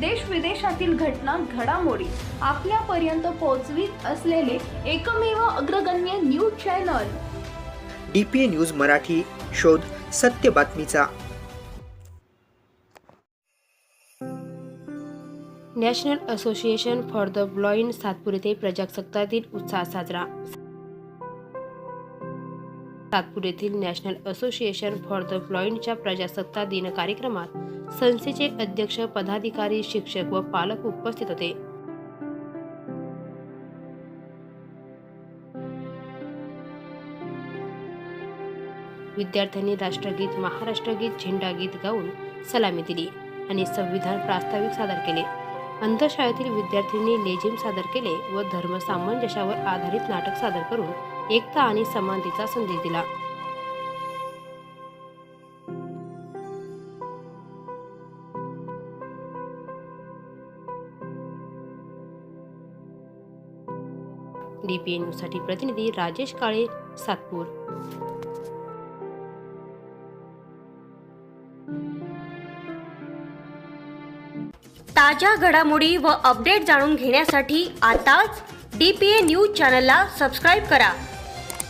देश विदेशातील घटना घडामोडी आपल्यापर्यंत पोहोचवीत असलेले एकमेव अग्रगण्य news channel. D P A news Marathi शोध सत्य बातमीचा. National association for the blind Satpur येथे प्रजासत्ताक दिन उत्साह साजरा. नागपूर येथील नॅशनल असोसिएशन फॉर द ब्लाइंडच्या प्रजासत्ताक दिन कार्यक्रमात संस्थेचे अध्यक्ष पदाधिकारी शिक्षक व पालक उपस्थित होते. विद्यार्थ्यांनी राष्ट्रगीत महाराष्ट्रगीत झेंडागीत गाऊन सलामी दिली आणि संविधान प्रास्ताविक सादर केले. अंधशाळेतील विद्यार्थ्यांनी लेझिम सादर केले व धर्म सामंजस्यावर आधारित नाटक सादर करून एकता आणि समानतेचा संदेश दिला. डीपीए न्यूजसाठी प्रतिनिधी राजेश काळे सातपूर. ताज्या घडामोडी व अपडेट जाणून घेण्यासाठी आताच डी पी ए न्यूज चॅनलला सबस्क्राईब करा.